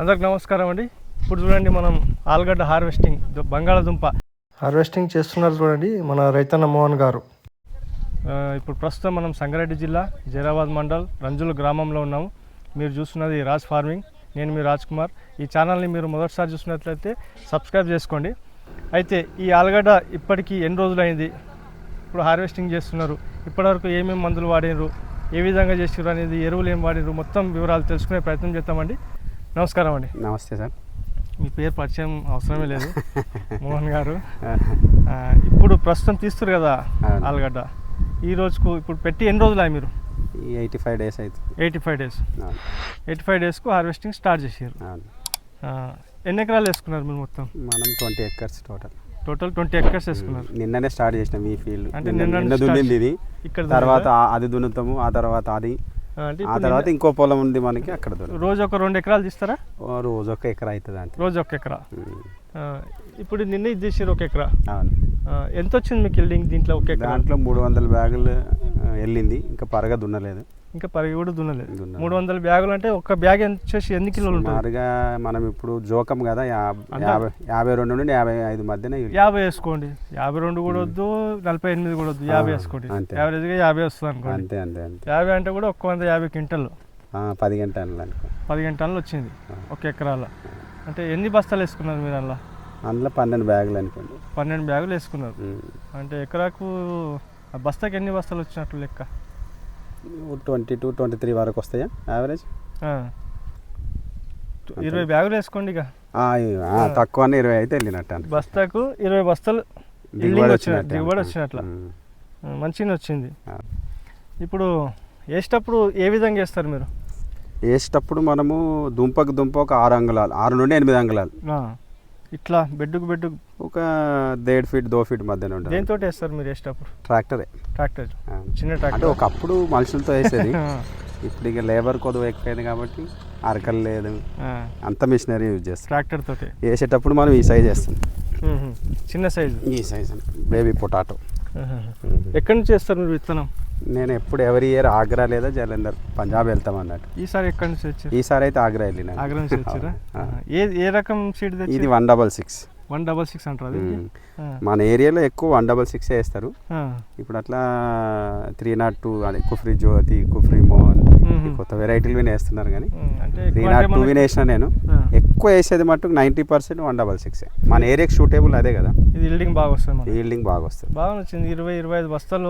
అందరికి నమస్కారం అండి. ఇప్పుడు చూడండి మనం ఆలుగడ్డ హార్వెస్టింగ్ బంగాళాదుంప. హార్వెస్టింగ్ చేస్తున్నారు చూడండి మన రైతన్న మోహన్ గారు. ఇప్పుడు ప్రస్తుతం మనం సంగారెడ్డి జిల్లా జైరాబాద్ మండల్ రంజుల గ్రామంలో ఉన్నాము. మీరు చూస్తున్నది రాజ్ ఫార్మింగ్. నేను మీ రాజ్ కుమార్. ఈ ఛానల్ని మీరు మొదటిసారి చూసినట్లయితే సబ్స్క్రైబ్ చేసుకోండి. అయితే ఈ ఆలుగడ్డ ఇప్పటికీ ఎన్ని రోజులైంది? ఇప్పుడు హార్వెస్టింగ్ చేస్తున్నారు. ఇప్పటివరకు ఏమేమి మందులు వాడినారు ఏ విధంగా చేసారు అనేది ఎరువులు ఏం వాడినారు మొత్తం వివరాలు తెలుసుకునే ప్రయత్నం చేద్దామండి. నమస్కారం అండి. నమస్తే సార్. మీ పేరు పరిచయం అవసరమే లేదు. మోహన్ గారు. ఇప్పుడు ప్రస్తుతం తీస్తారు కదా. ఆలుగడ్డ. ఈ రోజుకు ఇప్పుడు పెట్టి ఎన్ని రోజులు మీరు? ఎయిటీ ఫైవ్ డేస్ అవుతుంది eighty five days. Eighty five డేస్కు harvesting start చేసారు ఎన్ని ఎకరాలు వేసుకున్నారు మీరు మొత్తం? మనం twenty acres total. Total twenty acres వేసుకున్నారు. నిన్ననే స్టార్ట్ చేసినాం ఈ ఫీల్డ్. అంటే నిన్న దున్నింది ఇది. ఇక్కడ తర్వాత అది దున్నుతాము ఆ తర్వాత అది ఆ, తర్వాత ఇంకో పొలం ఉంది మనకి అక్కడ రోజు ఒక రెండు ఎకరాలు తీస్తారా? రోజు ఒక ఎకరా అవుతుంది అంతే. రోజు ఒక ఎకరా ఇప్పుడు నిన్న ఇది తీసారు ఒక ఎకరా. అవును. ఎంత వచ్చింది మీకు బిల్డింగ్ దీంట్లో ఒక ఎకరా? దాంట్లో మూడు వందల బ్యాగులు వెళ్ళింది ఇంకా పరగా దున్నలేదు. ఇంకా పరిగి కూడా దున్నలేదు. మూడు వందల బ్యాగులు అంటే ఒక బ్యాగ్ ఎంత వచ్చేసి ఎన్ని కిలోలు ఉంటుంది? మనం ఇప్పుడు జోకం కదా యాభై రెండు నుండి యాభై ఐదు మధ్యన. యాభై వేసుకోండి. యాభై రెండు కూడా వద్దు నలభై ఎనిమిది కూడా వద్దు యాభై వేసుకోండి. యావరేజ్గా యాభై వస్తుంది అనుకోండి. అంతే అంతే అంతే. యాభై అంటే కూడా ఒక్క వంద యాభై క్వింటల్. పది గంటలు పదిహేను టన్నులు వచ్చింది ఒక ఎకరాల. అంటే ఎన్ని బస్తాలు వేసుకున్నారు మీరు అలా అందులో పన్నెండు బ్యాగులు అనుకోండి. పన్నెండు బ్యాగులు వేసుకున్నారు. అంటే ఎకరాకు బస్తాకి ఎన్ని బస్తాలు వచ్చినట్లు లెక్క? ట్వంటీ టూ ట్వంటీ త్రీ వరకు వస్తాయా యావరేజ్. ఇరవై బ్యాగులు వేసుకోండి ఇక తక్కువ ఇరవై అయితే వెళ్ళినట్టు. బస్తాకు ఇరవై బస్తాలు దిగుబడి వచ్చిన వచ్చినట్టే దిగుబడి. వచ్చినట్ల. మంచిగా వచ్చింది. ఇప్పుడు వేసేటప్పుడు ఏ విధంగా వేస్తారు మీరు వేసేటప్పుడు మనము దుంపకు దుంప ఒక ఆరు అంగుళాలు ఆరు నుండి ఎనిమిది అంగుళాలు ఇట్లా బెడ్డుకు బెడ్డు ఒక దేడ్ ఫీట్ దో ఫీట్ మధ్యన ఉంటుంది. దేంతో వేస్తారు మీరు వేసేటప్పుడు? ట్రాక్టరే. ట్రాక్టర్. చిన్న అంటే ట్రాక్టర్. ఒకప్పుడు మనుషులతో వేసేది. ఇప్పుడు ఇక లేబర్ కొద్దిగా ఎక్కువైంది కాబట్టి అరకలు లేదు. అంత మిషనరీ యూజ్ చేస్తాం ట్రాక్టర్ తోటి. వేసేటప్పుడు మనం ఈ సైజ్ వేస్తాం. చిన్న సైజు. ఈ సైజ్. Baby potato. ఎక్కడి నుంచి వేస్తారు మీరు విత్తనం? నేను ఎప్పుడు ఎవరి ఇయర్ ఆగ్రా లేదా జలంధర్ పంజాబ్ వెళ్తాం అన్నట్టు. ఈసారి ఎక్కడి నుంచి వచ్చారు? ఈసారి అయితే ఆగ్రా వెళ్ళిన ఆగ్రా నుంచి వచ్చారా. ఏ ఏ రకం సీడ్ ఇది one double six. One double six అంటారు అది. మన ఏరియాలో ఎక్కువ వన్ డబల్ సిక్స్ వేస్తారు. ఇప్పుడు అట్లా త్రీ నాట్ టూ అదే కుఫ్రీ జ్యోతి కుఫ్రీ మోహన్ కొత్త వెరైటీలు వేస్తున్నారు కానీ. త్రీ నాట్ టూ వినేసిన నేను. ఎక్కువ వేసేది మట్టుకు ninety percent one double six మన ఏరియాకి షూటేబుల్ అదే కదా. ఇది ఇల్డింగ్ బాగా వస్తుంది ఈల్డింగ్ బాగా వస్తుంది. బాగా వచ్చింది ఇరవై ఇరవై ఐదు బస్తాలు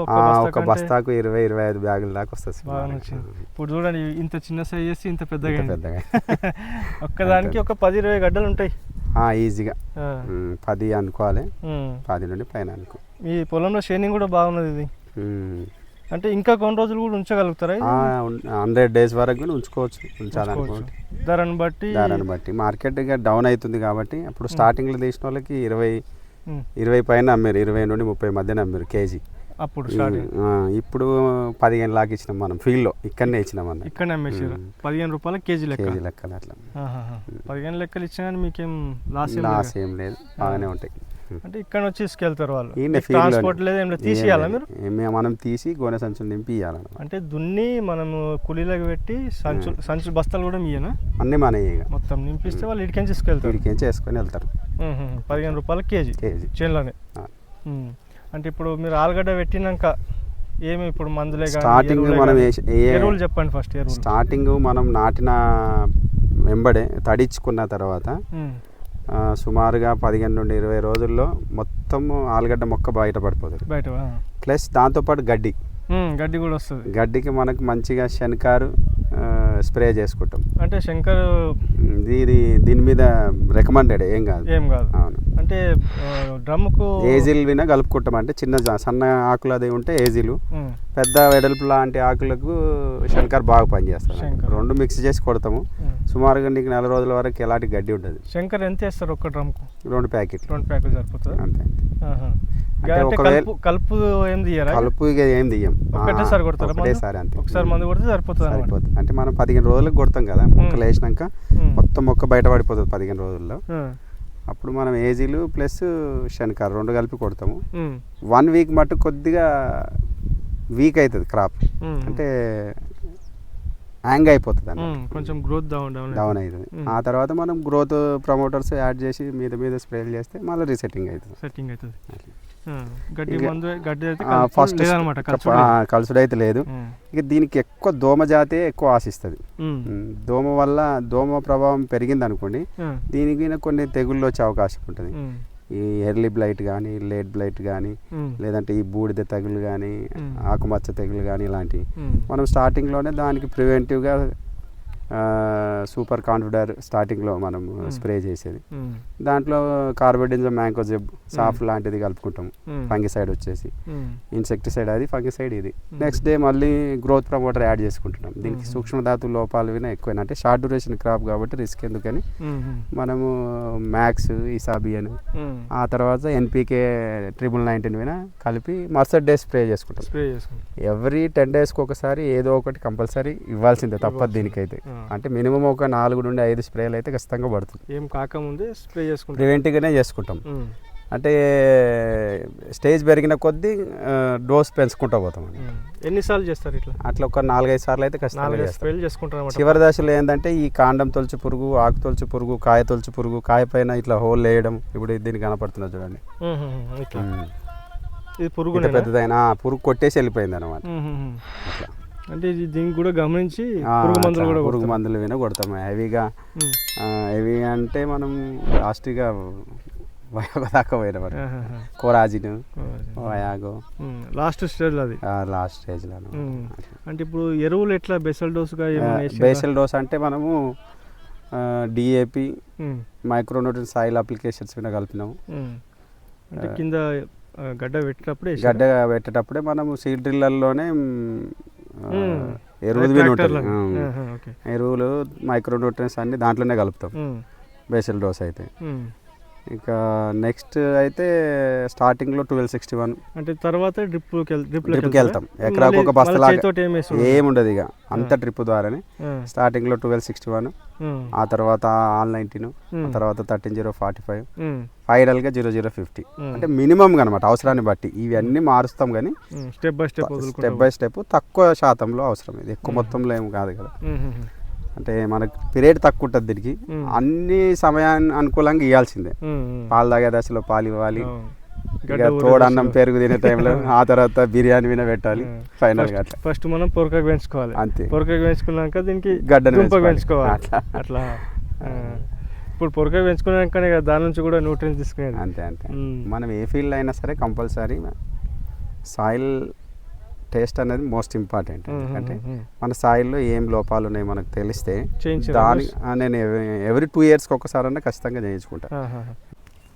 ఒక బస్తాకు ఇరవై ఇరవై ఐదు బ్యాగుల దాకా వస్తుంది బాగా వచ్చింది ఇప్పుడు చూడండి ఇంత చిన్న సైజ్ చేసి ఇంత పెద్దగా. పెద్దగా ఒక్కదానికి ఒక పది ఇరవై గడ్డలు ఉంటాయి. ఈజీగా పది అనుకోవాలి. పది నుండి పైన అనుకో. ఈ పొలంలో షేనింగ్ కూడా బాగున్నది ఇది. అంటే ఇంకా కొన్ని రోజులు కూడా ఉంచగలుగుతారా? హండ్రెడ్ డేస్ వరకు కూడా ఉంచుకోవచ్చు. ఉంచాలనుకోండి. ధరను బట్టి దానిని బట్టి. మార్కెట్ డౌన్ అవుతుంది కాబట్టి అప్పుడు స్టార్టింగ్లో తీసిన వాళ్ళకి ఇరవై. ఇరవై పైన అమ్మారు. ఇరవై నుండి ముప్పై మధ్యన అమ్మారు కేజీ. అప్పుడు ఇప్పుడు పదిహేను లాక్ ఇచ్చినాం మనం. ఫీల్డ్లో ఇక్కడనే ఇచ్చినాం అన్న ఇక్కడ అమ్మేసారు మ్మ్. పదిహేను రూపాయలు కేజీ లెక్క. కేజీ లెక్కలు అట్లా. పదిహేను లెక్కలు ఇచ్చినా మీకేం లాస్ లాస్. ఏం లేదు. బాగానే ఉంటాయి. అంటే ఇక్కడ వచ్చి తీసుకెళ్తారు వాళ్ళు. ట్రాన్స్పోర్ట్ లేదు ఏం లేదు. తీసేయాలా మీరు? ఏం- మనం తీసి గోనె సంచులు నింపి అంటే దున్ని మనము కూలీలకు పెట్టి సంచు సంచు బస్తాలు కూడా మీయనా అన్నీ మన మొత్తం నింపిస్తే వాళ్ళు ఇడికని తీసుకెళ్తారు? వీడికి ఏం చేసుకొని వెళ్తారు. పదిహేను రూపాయలు కేజీ. కేజీ. చేనులోనే. అంటే ఇప్పుడు మీరు ఆలుగడ్డ పెట్టినాక ఏమి ఇప్పుడు మందులే స్టార్టింగ్ మనం ఎరువులు చెప్పండి ఫస్ట్ ఎరువులు. స్టార్టింగ్ మనం నాటిన వెంబడే తడిచుకున్న తర్వాత సుమారుగా పదిహేను నుండి ఇరవై రోజుల్లో మొత్తం ఆలుగడ్డ మొక్క బయట ఆ. ప్లస్ దాంతోపాటు గడ్డి. గడ్డి కూడా వస్తుంది. గడ్డికి మనకు మంచిగా శనకారు స్ప్రే చేసుకుంటాం. అంటే శంకర్ ఇది దీని మీద రికమెండెడ్ ఏం కాదు. ఏం కాదు. అవును. అంటే డ్రమ్ముకు ఏజిల్ విన కలుపుకుంటాం అంటే చిన్న సన్న ఆకులు అది ఉంటే ఏజిలు. పెద్ద వెడల్పు లాంటి ఆకులకు శంకర్ బాగా పనిచేస్తారు. రెండు మిక్స్ చేసి కొడతాము. సుమారుగా నీకు నెల రోజుల వరకు ఎలాంటి గడ్డి ఉంటుంది? శంకర్ ఎంత వేస్తారు ఒక్క డ్రమ్కు రెండు ప్యాకెట్లు. రెండు ప్యాకెట్ సరిపోతుందా? అంతే కలుపు కలుపు ఏం తీయరా? కలుపు ఇక ఏం తీయం. ఒకటేసారి కొడతారా మందు? ఒకటేసారి అంతే. ఒకసారి మందు కొడితే సరిపోతుంది సరిపోతుంది. అంటే మనం పదిహేను రోజులకు కొడతాం కదా మొక్కలు వేసినాక. మొత్తం మొక్క బయటపడిపోతుంది పదిహేను రోజుల్లో. అప్పుడు మనం ఏజీలు ప్లస్ శనకారు రెండు కలిపి కొడతాము. వన్ వీక్ మట్టు కొద్దిగా వీక్ అవుతుంది క్రాప్. అంటే హ్యాంగ్ అయిపోతుంది అన్న కొంచెం గ్రోత్ డౌన్ డౌన్ డౌన్ అవుతుంది ఆ తర్వాత మనం గ్రోత్ ప్రమోటర్స్ యాడ్ చేసి మీద మీద స్ప్రేలు చేస్తే మళ్ళీ రీసెట్టింగ్ అవుతుంది సెట్టింగ్ అవుతుంది ఫస్ట్ కలుసుడు అయితే లేదు. ఇక దీనికి ఎక్కువ దోమ జాతే ఎక్కువ ఆశిస్తుంది. దోమ వల్ల దోమ ప్రభావం పెరిగింది అనుకోండి దీనికి కొన్ని తెగుళ్ళు వచ్చే అవకాశం ఉంటుంది. ఈ ఎర్లీ బ్లైట్ కానీ లేట్ బ్లైట్ కానీ లేదంటే ఈ బూడిద తెగులు కానీ. ఆకుమచ్చ తెగులు కానీ ఇలాంటివి. మనం స్టార్టింగ్లోనే దానికి ప్రివెంటివ్గా సూపర్ కాన్ఫిడర్ స్టార్టింగ్లో మనం స్ప్రే చేసేది. దాంట్లో కార్బోడిజం మ్యాంకోజెబ్ సాఫ్ లాంటిది కలుపుకుంటాం. ఫంగిసైడ్ వచ్చేసి. ఇన్సెక్టిసైడ్ అది ఫంగిసైడ్ ఇది. నెక్స్ట్ డే మళ్ళీ గ్రోత్ ప్రమోటర్ యాడ్ చేసుకుంటున్నాం. దీనికి సూక్ష్మధాతు లోపాలు విన ఎక్కువ అంటే షార్ట్ డ్యూరేషన్ క్రాప్ కాబట్టి రిస్క్ ఎందుకని? మనము మ్యాక్స్ ఇసాబియన్ ఆ తర్వాత ఎన్పికే ట్రిపుల్ నైన్టీన్ విన కలిపి మరుసటి డే స్ప్రే చేసుకుంటాం. ఎవ్రీ టెన్ డేస్కి ఒకసారి ఏదో ఒకటి కంపల్సరీ ఇవ్వాల్సిందే తప్పదు దీనికైతే. అంటే మినిమం ఒక నాలుగు నుండి ఐదు స్ప్రేలు అయితే ఖచ్చితంగా పడుతుంది. ఏం కాకముందే స్ప్రే చేసుకుంటాం. ప్రివెంటివ్గానే చేసుకుంటాం. అంటే స్టేజ్ పెరిగిన కొద్దీ డోస్ పెంచుకుంటూ పోతాం. ఎన్నిసార్లు చేస్తారు ఇట్లా? అట్లా ఒక నాలుగైదు సార్లు అయితే ఖచ్చితంగా చివరి దశలో ఏంటంటే ఈ కాండం తొలచి పురుగు ఆకు తొలచి పురుగు కాయ తొలచి పురుగు కాయ పైన ఇట్లా హోల్ వేయడం ఇప్పుడు దీనికి కనపడుతున్నది చూడండి. ఇది పురుగు పెద్దదైన పురుగు కొట్టేసి వెళ్ళిపోయింది అనమాట ఇట్లా. అంటే దీనికి కూడా గమనించి పురుగు మందులు కూడా పురుగు. మందులు విన కొడతాం హెవీగా. హెవీ అంటే మనం లాస్ట్గా వయాగో దాకా పోయిన ఆహాహా. కోరాజిన్ వయాగో. లాస్ట్ స్టేజ్ అది లాస్ట్ స్టేజ్లో. అంటే ఇప్పుడు ఎరువులు ఎట్లా బెసల్ డోసుగా? బేసల్ డోస్ అంటే మనము DAP um. Micronutrient soil applications మీద కలిపినాము. అంటే కింద గడ్డ పెట్టేటప్పుడు? గడ్డ పెట్టేటప్పుడే మనము సీడ్ డ్రిల్లర్లోనే. ఎరువులు. ఉంటుంది ఎరువులు మైక్రోన్యూట్రియన్స్ అన్ని దాంట్లోనే కలుపుతాం. బేసల్ డోస్ అయితే. ఇక నెక్స్ట్ అయితే స్టార్టింగ్లో ట్వెల్వ్ సిక్స్టీ వన్ అంటే తర్వాత డ్రిప్ డ్రిప్ డ్రిప్కి వెళ్తాం ఎకరాకు ఒక వేస్తుండ్రు? ఏముండదు ఇక అంత డ్రిప్ ద్వారానే. స్టార్టింగ్లో ట్వెల్వ్ సిక్స్టీ వన్. ఆ తర్వాత ఆల్ నైన్టీన్ తర్వాత థర్టీన్ జీరో ఫార్టీ ఫైవ్. ఫైనల్గా జీరో జీరో ఫిఫ్టీ. అంటే మినిమం అనమాట అవసరాన్ని బట్టి ఇవన్నీ మారుస్తాం కానీ. Step by step step by step తక్కువ శాతంలో అవసరం ఇది ఎక్కువ మొత్తంలో ఏం కాదు కదా. అంటే మనకు పీరియడ్ తక్కువ ఉంటుంది దీనికి. అన్ని సమయాన్ని అనుకూలంగా ఇవ్వాల్సిందే. పాలు తాగే దశలో పాలు ఇవ్వాలి అవును. ఇక గడ్డ ఊరే తోడు అన్నం దశలో. పెరుగు తినే టైంలో ఆ తర్వాత బిర్యానీ విన పెట్టాలి. ఫైనల్గా అట్లా ఫస్ట్ మనం పొరకకు పెంచుకోవాలి అంతే పొరకకు పెంచుకున్నాక దీనికి గడ్డను దుంప పెంచుకోవాలి. అట్లా. అట్లా. ఇప్పుడు పొరక పెంచుకున్నాకనే కదా దాని నుంచి కూడా న్యూట్రియన్స్ తీసుకునేది అంతే అంతే. మనం ఏ ఫీల్డ్ అయినా సరే కంపల్సరీ సాయిల్ టేస్ట్ అనేది మోస్ట్ ఇంపార్టెంట్ ఎందుకంటే. మన సాయిల్లో ఏం లోపాలు ఉన్నాయి మనకు తెలిస్తే దాని నేను ఎవ్రీ టూ ఇయర్స్కి ఒకసారి ఖచ్చితంగా చేయించుకుంటా.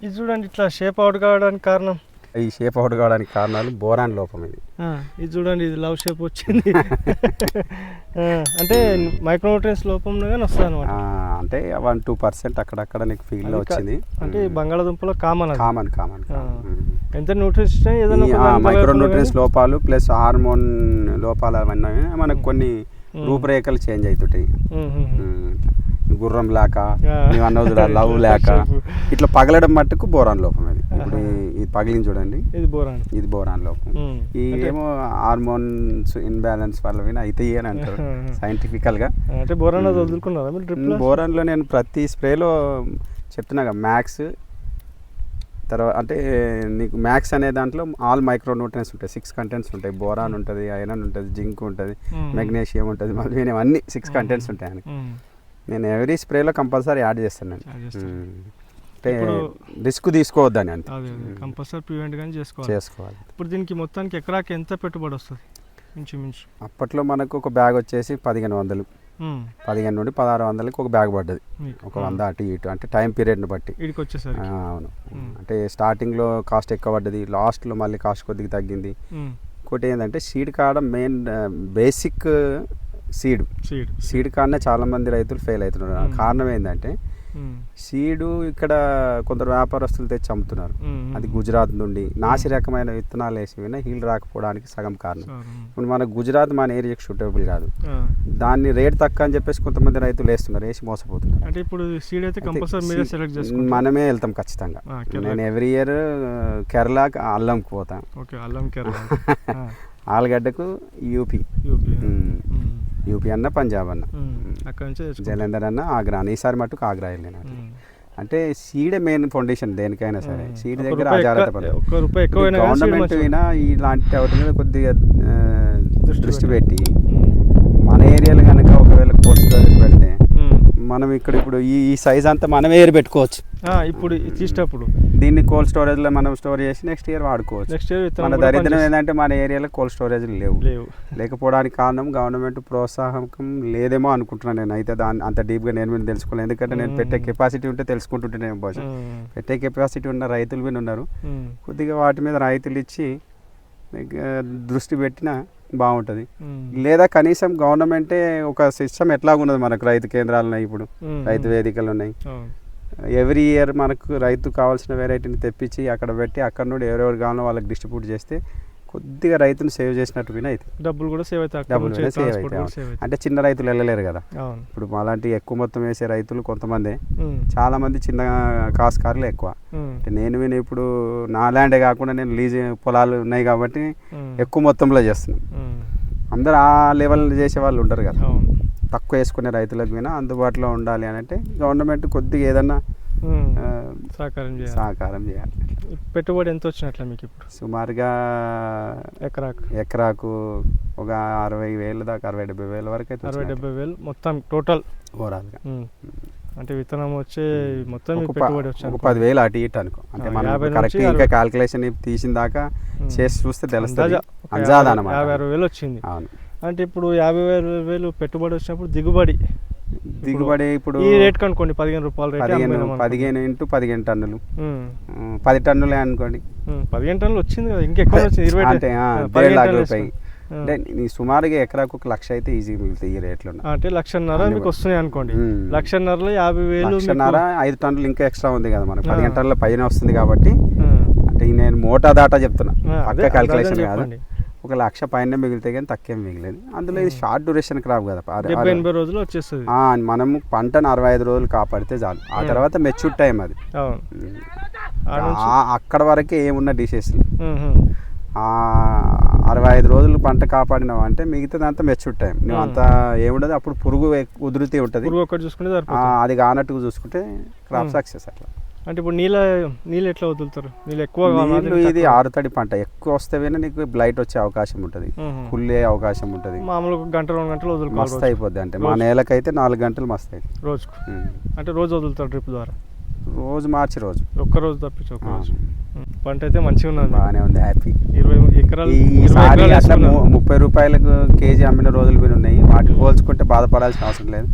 ఇది చూడండి ఇట్లా షేప్ అవుట్ కావడానికి కారణం. ఈ షేప్ అవుట్ కావడానికి కారణాలు బోరాన్ లోపం ఇది. ఇది చూడండి ఇది లవ్ షేప్ వచ్చింది. అంటే మైక్రోన్యూట్రియన్స్ అనమాట ఆ, అంటే వన్ టూ పర్సెంట్ అక్కడక్కడ నీకు ఫీల్డ్లో వచ్చింది. అంటే బంగాళాదుంపలో కామన్ అది. Common common. ఎంత న్యూట్రిన్స్ ఇచ్చినా ఏదైనా మైక్రో న్యూట్రియన్స్ లోపాలు ప్లస్ హార్మోన్ లోపాలు అవన్నీ మనకు కొన్ని రూపురేఖలు చేంజ్ అవుతుంటాయి గుర్రం లేక లవ్ లేక. ఇట్లా పగలడం మట్టుకు బోరాన్ లోపం ఇది ఇప్పుడు ఇది పగిలింది చూడండి. ఇది బోరాన్. ఇది బోరాన్ లోపం. ఉమ్. ఈ ఏమో హార్మోన్స్ ఇన్బ్యాలెన్స్ వల్ల అవుతాయి అని అంటారు. సైంటిఫికల్గా అంటే బోరాన్ వదులుకున్నారా డ్రిప్ బోరాన్లో నేను ప్రతి స్ప్రేలో చెప్తున్నా మ్యాక్స్ తర్వాత అంటే నీకు మ్యాక్స్ అనే దాంట్లో ఆల్ మైక్రో న్యూట్రియన్స్ ఉంటాయి. సిక్స్ కంటెంట్స్ ఉంటాయి. బోరాన్ ఉంటుంది ఐరన్ ఉంటుంది జింక్ ఉంటుంది మెగ్నీషియం ఉంటుంది మళ్ళీ అన్ని సిక్స్ కంటెంట్స్ ఉంటాయి నేను ఎవరీ స్ప్రేలో కంపల్సరీ యాడ్ చేస్తాను రిస్క్ తీసుకోవద్దని అంతే. కంపల్సరీ ప్రివెంట్ కానీ చేసుకోవాలి. చేసుకోవాలి. ఇప్పుడు దీనికి మొత్తానికి ఎకరాకి ఎంత పెట్టుబడి వస్తుంది? ఇంచుమించు. అప్పట్లో మనకు ఒక బ్యాగ్ వచ్చేసి పదిహేను వందలు. పదిహేను నుండి పదహారు వందలకి ఒక బ్యాగ్ పడ్డది. ఒక వంద అటు ఇటు అంటే టైం పీరియడ్ని బట్టి. అవును. అంటే స్టార్టింగ్లో కాస్ట్ ఎక్కువ పడ్డది లాస్ట్లో మళ్ళీ కాస్ట్ కొద్దిగా తగ్గింది. ఇంకోటి ఏంటంటే సీడ్ కాడ మెయిన్ బేసిక్ సీడ్. సీడ్. కాడనే చాలా మంది రైతులు ఫెయిల్ అవుతున్నారు. కారణం ఏంటంటే. సీడు ఇక్కడ కొందరు వ్యాపారస్తులు తెచ్చి అమ్ముతున్నారు. ఉమ్, ఉమ్. అది గుజరాత్ నుండి. నాసి రకమైన విత్తనాలు వేసి వినా హీల్ రాకపోవడానికి సగం కారణం. ఇప్పుడు మన గుజరాత్ మన ఏరియాకి సూటబుల్ కాదు. దాన్ని రేట్ తక్కువ అని చెప్పేసి కొంతమంది రైతులు వేస్తున్నారు వేసి మోసపోతున్నారు. అంటే ఇప్పుడు సీడ్ అయితే కంపల్సరీ సెలెక్ట్ మనమే వెళ్తాం ఖచ్చితంగా. నేను ఎవ్రీ ఇయర్ కేరళ అల్లంకి పోతాం. ఓకే అల్లం కేరళ. ఆలుగడ్డకు యూపీ. యూపీ అన్న పంజాబ్ అన్న అక్కడ నుంచి తెచ్చుకుంటారు. జలంధర్ అన్న ఆగ్రా అన్న ఈసారి మట్టుకు ఆగ్రా వెళ్ళిన. అంటే సీడే మెయిన్ ఫౌండేషన్ దేనికైనా సరే. సీడ్ దగ్గర అజాగ్రత్త గవర్నమెంట్. అయినా ఇలాంటి వాటి మీద కొద్దిగా దృష్టి పెట్టి. మన ఏరియాలో కనుక ఒకవేళ ఉమ్. మనం ఇక్కడ ఇప్పుడు ఈ ఈ సైజ్ అంతా మనమే ఏరి పెట్టుకోవచ్చు ఇప్పుడు ఇది తీసేటప్పుడు దీన్ని కోల్డ్ స్టోరేజ్లో మనం స్టోర్ చేసి నెక్స్ట్ ఇయర్ వాడుకోవచ్చు నెక్స్ట్ ఇయర్ మన దరిద్రం. ఏంటంటే మన ఏరియాలో కోల్డ్ స్టోరేజ్ లేవు లేవు లేకపోవడానికి కారణం గవర్నమెంట్ ప్రోత్సాహకం లేదేమో అనుకుంటున్నాను నేను అయితే దాన్ని అంత డీప్గా నేను తెలుసుకోలేదు ఎందుకంటే నేను పెట్టే. కెపాసిటీ ఉంటే తెలుసుకుంటుంటేనే బహుశా ఉమ్. పెట్టే కెపాసిటీ ఉన్న రైతులు కూడా ఉన్నారు. కొద్దిగా వాటి మీద రాయితీలు ఇచ్చి దృష్టి పెట్టినా బాగుంటుంది. లేదా కనీసం గవర్నమెంటే ఒక సిస్టమ్ ఎట్లా ఉన్నది మనకు రైతు కేంద్రాలు ఉన్నాయి ఇప్పుడు. రైతు వేదికలు ఉన్నాయి. ఎవ్రీ ఇయర్ మనకు రైతు కావాల్సిన వెరైటీని తెప్పించి అక్కడ పెట్టి అక్కడ నుండి ఎవరెవరు కావాలో వాళ్ళకి డిస్ట్రిబ్యూట్ చేస్తే కొద్దిగా రైతును సేవ్ చేసినట్టు విన అయితే డబ్బులు కూడా సేవ్ అవుతాయి డబ్బులు కూడా సేవ్ అవుతాయి అంటే చిన్న రైతులు వెళ్ళలేరు కదా. ఇప్పుడు అలాంటి ఎక్కువ మొత్తం వేసే రైతులు కొంతమంది. చాలా మంది చిన్న కాస్కారులు ఎక్కువ. ఉమ్. అంటే నేను విని ఇప్పుడు నా ల్యాండే కాకుండా నేను లీజ్ పొలాలు ఉన్నాయి కాబట్టి. ఎక్కువ మొత్తంలో చేస్తున్నాను. అందరు ఆ లెవెల్ చేసే వాళ్ళు ఉంటారు కదా. తక్కువ వేసుకునే రైతులకు మీద అందుబాటులో ఉండాలి అని అంటే గవర్నమెంట్ కొద్దిగా ఏదన్నా సహకారం చేయాలి. సహకారం చేయాలి. పెట్టుబడి ఎంత వచ్చినట్ల మీకు ఇప్పుడు? సుమారుగా ఎకరాకు. ఎకరాకు ఒక అరవై వేలు దాకా అరవై డెబ్బై వేల వరకు అయితే అరవై డెబ్బై వేలు మొత్తం టోటల్? ఓవరాల్గా. అంటే విత్తనం వచ్చే మొత్తం పెట్టుబడి ఒక వచ్చాను పదివేలు అటు ఇటు అనుకో. అంటే మనం కరెక్ట్ ఇంకా. క్యాల్కులేషన్ తీసిన దాకా చేసి చూస్తే తెలుస్తుంది. అంజాద యాభై- అనమాట యాభై అరవై వేలు వచ్చింది. అవును. అంటే ఇప్పుడు యాభై వేలు పెట్టుబడి వచ్చినప్పుడు దిగుబడి. దిగుబడి ఇప్పుడు ఈ రేట్ కనుకోండి పదిహేను రూపాయల పదిహేను పదిహేను ఇంటూ పదిహేను టన్నులు. పది టన్నులే అనుకోండి. పదిహేను టన్నులు వచ్చింది కదా ఇంకెక్కువ వచ్చింది ఇరవై అంటే పదిహేను లాఖ టన్నులు రూపాయి. అంటే నీ సుమారుగా ఎకరాకు ఒక లక్ష అయితే ఈజీ మిగులుతాయి ఈ రేట్లో అంటే లక్షన్నర మీకు వస్తున్నాయి అనుకోండి. లక్షన్నరలో యాభై వేలు లక్షన్నర ఐదు టన్నులు ఇంకా ఎక్స్ట్రా ఉంది కదా మనకు. పదిహేను టన్నుల పైన వస్తుంది కాబట్టి. అంటే నేను మోటా దాటా చెప్తున్నా. పక్క క్యాల్కులేషన్ కాదు. ఒక లక్ష పైన మిగిలితే కానీ తక్కువ మిగిలేదు. అందులో ఇది షార్ట్ డ్యూరేషన్ క్రాప్ కదా. ఎనభై రోజులు వచ్చేస్తుంది. మనము పంటను అరవై ఐదు రోజులు కాపాడితే చాలు. ఆ తర్వాత మెచ్యూర్ టైం అది. అక్కడ వరకే ఏమున్న. ఆ అరవై ఐదు రోజులు పంట కాపాడినావు అంటే మిగతాదంతా మెచ్యూర్ టైం. నువ్వు. అంత ఏముండదు. అప్పుడు పురుగు ఉధృతి ఉంటుంది. అది కానట్టుగా చూసుకుంటే క్రాప్. సక్సెస్ అట్లా. అంటే ఇప్పుడు నీళ్ళ నీళ్ళు ఎట్లా వదులుతారు? నీళ్ళు ఎక్కువ నీళ్ళు ఇది ఆరుతడి పంట. ఎక్కువ వస్తే వేనే నీకు బ్లైట్ వచ్చే అవకాశం ఉంటుంది. కుళ్ళే అవకాశం ఉంటుంది. మామూలుగా గంట రెండు గంటలు వదులుకోవాలి మస్తు. అయిపోద్ది అంటే. మా. నేలకైతే నాలుగు గంటలు మస్తు రోజుకు. అంటే రోజు వదులుతారు డ్రిప్ ద్వారా? రోజు మార్చి రోజు ఒక్క రోజు తప్పించి ఒక్క. రోజు. పంట అయితే మంచిగా ఉన్నది బాగానే ఉంది హ్యాపీ ఇరవై ఎకరాలు ఈ ఇరవై సారి ఎకరాలు అట్లా. ముప్పై రూపాయలకు కేజీ అమ్మిన రోజులు కూడా ఉన్నాయి వాటిని పోల్చుకుంటే బాధపడాల్సిన అవసరం లేదు.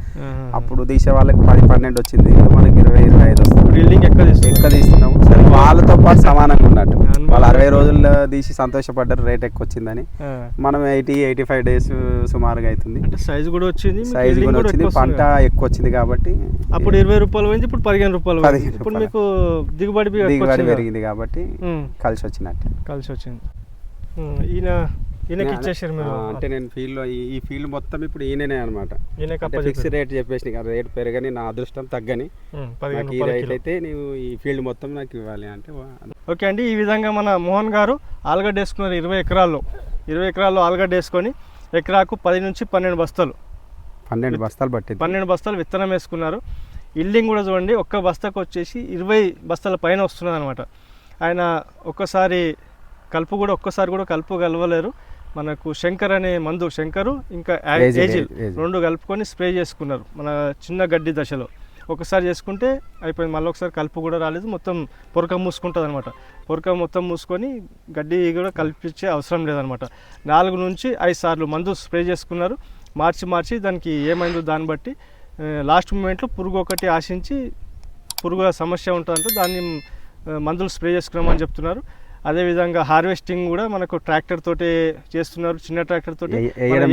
అప్పుడు తీసే వాళ్ళకి పది పన్నెండు వచ్చింది మనకి ఇరవై ఇరవై ఐదు వస్తుంది తీస్తుంది ఎక్కువ తీస్తున్నాము సరే వాళ్ళతో పాటు సమానంగా ఉన్నట్టు. వాళ్ళు అరవై రోజుల్లో తీసి సంతోషపడ్డారు రేట్ ఎక్కువ వచ్చిందని. మనం ఎయిటీ ఎయిటీ ఫైవ్ డేస్ సుమారుగా అవుతుంది సైజు కూడా వచ్చింది సైజ్ కూడా వచ్చింది పంట. ఎక్కువ వచ్చింది కాబట్టి అప్పుడు ఇరవై రూపాయలు పోయింది ఇప్పుడు పదిహేను రూపాయలు ఇప్పుడు. మీకు దిగుబడి దిగుబడి. పెరిగింది కాబట్టి. కలిసి వచ్చినట్టు. కలిసి వచ్చింది. ఈయన ఈయనకి ఇచ్చేసారు మీరు అంటే నేను ఫీల్డ్ ఈ ఫీల్డ్ మొత్తం ఇప్పుడు ఈయననే అనమాట ఫిక్స్ రేట్ చెప్పేసి రేట్ పెరగని నా అదృష్టం తగ్గని. నాకు ఈ రేట్. అయితే నీవు ఈ ఫీల్డ్ మొత్తం నాకు ఇవ్వాలి అంటే ఓకే అండి ఈ విధంగా మన మోహన్ గారు ఆలుగడ్డ వేసుకున్నారు ఇరవై ఎకరాల్లో. ఇరవై ఎకరాల్లో ఆలుగడ్డ వేసుకొని ఎకరాకు పది నుంచి పన్నెండు బస్తాలు. పన్నెండు బస్తాలు పట్టింది. పన్నెండు బస్తాలు విత్తనం వేసుకున్నారు. ఇల్డింగ్ కూడా చూడండి ఒక్క బస్తాకు వచ్చేసి ఇరవై బస్తాల పైన వస్తున్నది అనమాట ఆయన ఒక్కసారి కలుపు కూడా ఒక్కసారి కూడా కలుపు కలవలేరు. మనకు శంకర్ అనే మందు శంకరు ఇంకా ఏజిల్. రెండు కలుపుకొని స్ప్రే చేసుకున్నారు మన చిన్న గడ్డి దశలో. ఒకసారి చేసుకుంటే అయిపోయింది మళ్ళీ ఒకసారి కలుపు కూడా రాలేదు మొత్తం పొరక మూసుకుంటుంది అనమాట పొరక మొత్తం మూసుకొని గడ్డి కూడా కల్పించే అవసరం లేదనమాట నాలుగు నుంచి ఐదు సార్లు మందు స్ప్రే చేసుకున్నారు. మార్చి మార్చి దానికి ఏమైందో దాన్ని బట్టి లాస్ట్ మూమెంట్లో పురుగు ఒకటి ఆశించి పురుగు సమస్య ఉంటుందంటే దాన్ని మందులు స్ప్రే చేసుకున్నామని చెప్తున్నారు. అదేవిధంగా హార్వెస్టింగ్ కూడా మనకు ట్రాక్టర్ తోటి చేస్తున్నారు చిన్న ట్రాక్టర్ తోటి.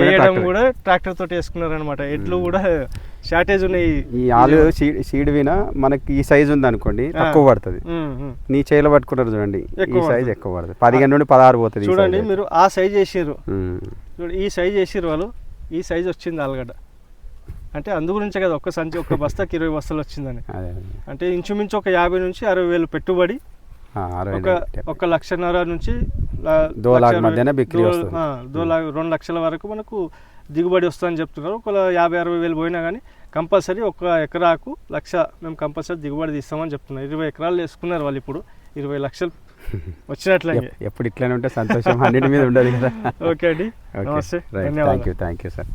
వేయడం కూడా ట్రాక్టర్ తోటి వేసుకున్నారు అనమాట ఎడ్లు కూడా షార్టేజ్ ఉన్నాయి. ఈ ఆలు సీడ్ విన మనకి ఈ సైజ్ ఉంది అనుకోండి. తక్కువ పడుతుంది. నీ చేయిలో పట్టుకున్నారు చూడండి ఈ ఎక్కువ సైజ్. ఎక్కువ పడుతుంది. పదిహేను నుండి పదహారు పోతుంది చూడండి. మీరు ఆ సైజ్ వేసారు ఈ సైజ్ వేసారు వాళ్ళు ఈ సైజ్ వచ్చింది ఆలుగడ్డ. అంటే అందు గురించే కదా ఒక్క సంచి ఒక్క బస్తాకి ఇరవై బస్తాలు వచ్చిందని. అంటే ఇంచుమించు ఒక యాభై నుంచి అరవై వేలు పెట్టుబడి ఒక. ఒక లక్షన్నర నుంచి రెండు లక్షల వరకు మనకు దిగుబడి వస్తుందని చెప్తున్నారు. ఒక యాభై అరవై వేలు పోయినా కానీ కంపల్సరీ ఒక ఎకరాకు లక్ష మేము కంపల్సరీ దిగుబడి తీస్తామని చెప్తున్నారు. ఇరవై ఎకరాలు వేసుకున్నారు వాళ్ళు ఇప్పుడు. ఇరవై లక్షలు వచ్చినట్లే. ఎప్- ఎప్పుడు ఇట్లానే ఉంటే సంతోషం అన్నిటి మీద ఉండదు కదా. ఓకే అండి. నమస్తే. Thank you thank you sir.